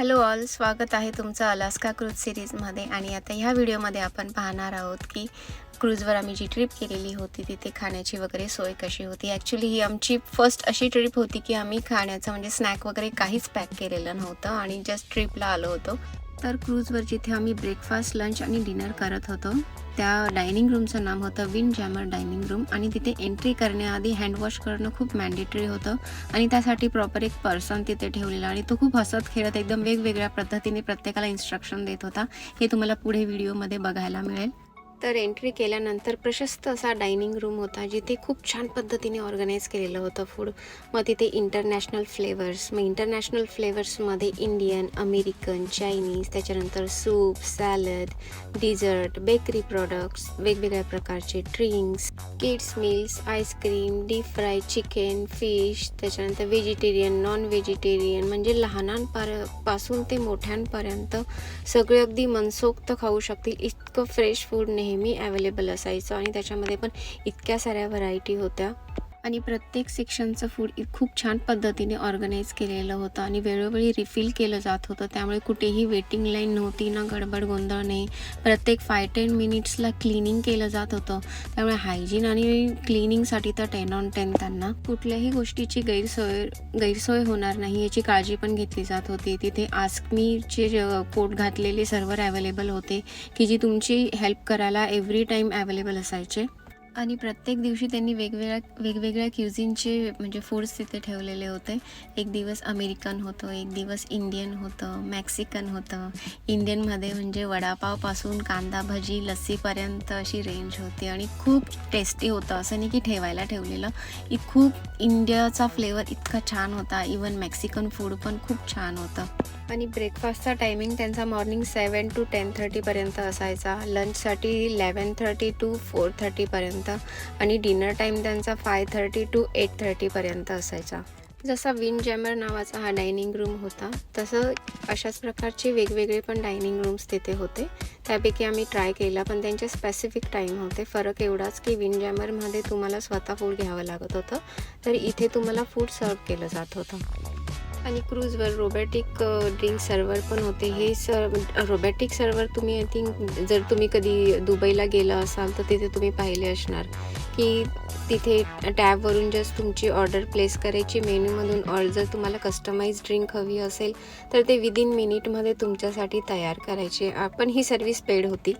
Hello all स्वागत आहे तुमचं अलास्का क्रूज सिरीजमध्ये. आणि आता ह्या व्हिडिओमध्ये आपण पाहणार आहोत की क्रूजवर आम्ही जी ट्रिप केलेली होती तिथे खाण्याची वगैरे सोय कशी होती. ॲक्च्युली ही आमची फर्स्ट अशी ट्रिप होती की आम्ही खाण्याचं म्हणजे स्नॅक वगैरे काहीच पॅक केलेलं नव्हतं आणि जस्ट ट्रिपला आलो होतो. तर क्रूजवर जिथे आम्ही ब्रेकफास्ट लंच आणि डिनर करत होतो त्या डायनिंग रूमचं नाम होतं विन जॅमर डायनिंग रूम आणि तिथे एंट्री करण्याआधी हँडवॉश करणं खूप मॅन्डेटरी होतं आणि त्यासाठी प्रॉपर एक पर्सन तिथे ठेवलेला आणि तो खूप हसत खेळत एकदम वेगवेगळ्या पद्धतीने प्रत्येकाला इन्स्ट्रक्शन देत होता. हे तुम्हाला पुढे व्हिडिओमध्ये बघायला मिळेल. तर एंट्री केल्यानंतर प्रशस्त असा डायनिंग रूम होता जिथे खूप छान पद्धतीने ऑर्गनाईज केलेलं होतं फूड मग तिथे इंटरनॅशनल फ्लेवर्स मग इंटरनॅशनल फ्लेवर्समध्ये इंडियन अमेरिकन चायनीज त्याच्यानंतर soup salad dessert bakery products वेगवेगळ्या प्रकारचे drinks kids meals ice cream deep fry chicken fish त्याच्यानंतर व्हेजिटेरियन नॉन व्हेजिटेरियन म्हणजे लहानांपारपासून ते मोठ्यांपर्यंत सगळे अगदी मनसोक्त खाऊ शकतील. इतकं फ्रेश फूड नेहमी नेहमी अवेलेबल असायचं आणि त्याच्यामध्ये पण इतक्या साऱ्या व्हरायटी होत्या. आणि प्रत्येक सेक्शनचं फूड खूप छान पद्धतीने ऑर्गनाईज केलेलं होतं आणि वेळोवेळी रिफिल केलं जात होतं. त्यामुळे कुठेही वेटिंग लाईन नव्हती ना गडबड गोंधळ नाही. प्रत्येक फाय टेन मिनिट्सला क्लिनिंग केलं जात होतं. त्यामुळे हायजीन आणि क्लिनिंगसाठी तर टेन ऑन टेन त्यांना. कुठल्याही गोष्टीची गैरसोय गैरसोय होणार नाही याची काळजी पण घेतली जात होती. तिथे आस्कमीचे कोट घातलेले सर्व्हर अवेलेबल होते की जी तुमची हेल्प करायला एव्हरी टाईम अवेलेबल असायचे. आणि प्रत्येक दिवशी त्यांनी वेगवेगळ्या वेगवेगळ्या क्युझिनचे म्हणजे फूड्स तिथे ठेवलेले होते. एक दिवस अमेरिकन होतं एक दिवस इंडियन होतं मॅक्सिकन होतं. इंडियनमध्ये म्हणजे वडापावपासून कांदा भजी लस्सीपर्यंत अशी रेंज होती आणि खूप टेस्टी होतं असं नाही की ठेवायला ठेवलेलं. इत खूप इंडियाचा फ्लेवर इतका छान होता. इवन मॅक्सिकन फूड पण खूप छान होतं. आणि ब्रेकफास्टचा टायमिंग त्यांचा मॉर्निंग सेवन टू टेन थर्टीपर्यंत असायचा. लंचसाठी इलेवन थर्टी टू फोर थर्टीपर्यंत आणि डिनर टाईम त्यांचा फाय थर्टी टू एट थर्टीपर्यंत असायचा. जसा विन जॅमर नावाचा हा डायनिंग रूम होता तसं अशाच प्रकारचे वेगवेगळे पण डायनिंग रूम्स तिथे होते. त्यापैकी आम्ही ट्राय केला पण त्यांचे स्पेसिफिक टाईम होते. फरक एवढाच की विन जॅमरमध्ये तुम्हाला स्वतः फूड घ्यावं लागत होतं तर इथे तुम्हाला फूड सर्व केलं जात होतं. आणि क्रूजवर रोबॅटिक ड्रिंक सर्वर पण होते. हे सर रोबॅटिक सर्वर तुम्ही आय थिंक जर तुम्ही कधी दुबईला गेला असाल तर तिथे तुम्ही पाहिले असणार. की तिथे टॅबवरून जस्ट तुमची ऑर्डर प्लेस करायची मेन्यूमधून ऑर जर तुम्हाला कस्टमाइज ड्रिंक हवी असेल तर ते विदिन मिनिटमध्ये तुमच्यासाठी तयार करायचे. पण ही सर्विस पेड होती.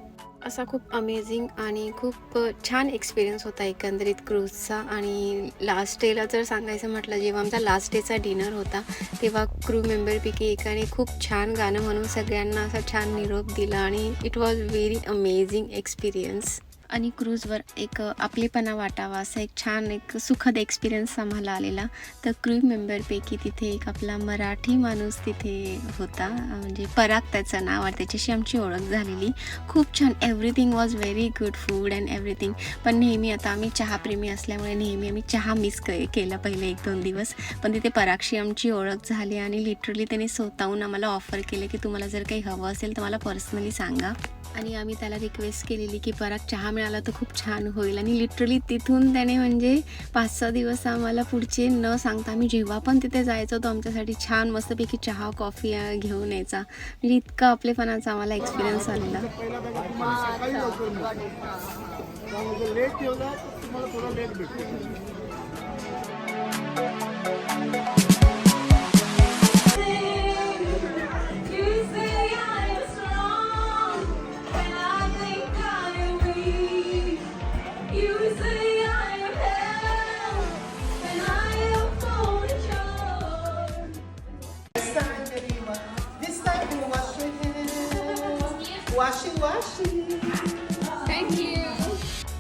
असा खूप अमेझिंग आणि खूप छान एक्सपिरियन्स होता एकंदरीत क्रूजचा आणि लास्ट डेला जर सांगायचं म्हटलं जेव्हा आमचा लास्ट डेचा डिनर होता तेव्हा क्रू मेंबरपैकी एकाने खूप छान गाणं म्हणून सगळ्यांना असा छान निरोप दिला आणि it was very amazing experience आणि क्रूजवर एक आपलेपणा वाटावा असा एक छान एक सुखद एक्सपिरियन्स आम्हाला आलेला. तर क्रू मेंबरपैकी तिथे एक आपला मराठी माणूस तिथे होता म्हणजे पराग त्याचं नाव आहे त्याच्याशी आमची ओळख झालेली. खूप छान everything was very good food and everything पण नेहमी आता आम्ही चहाप्रेमी असल्यामुळे नेहमी आम्ही चहा मिस क केला पहिले एक दोन दिवस. पण तिथे परागशी आमची ओळख झाली आणि लिटरली त्याने स्वतःहून आम्हाला ऑफर केले की तुम्हाला जर काही हवं असेल तर मला पर्सनली सांगा. आणि आम्ही त्याला रिक्वेस्ट केलेली की पराग चहा मिळाला तर खूप छान होईल. आणि लिटरली तिथून त्याने म्हणजे पाच सहा दिवस आम्हाला पुढचे न सांगता आम्ही जेव्हा पण तिथे जायचो तो आमच्यासाठी छान मस्तपैकी चहा कॉफी घेऊन यायचा. म्हणजे इतका आपलेपणाचा आम्हाला एक्सपिरियन्स आलेला.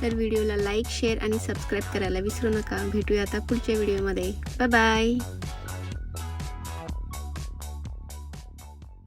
तर व्हिडिओला लाईक शेअर आणि सबस्क्राईब करायला विसरू नका. भेटूया आता पुढच्या व्हिडिओमध्ये. Bye bye.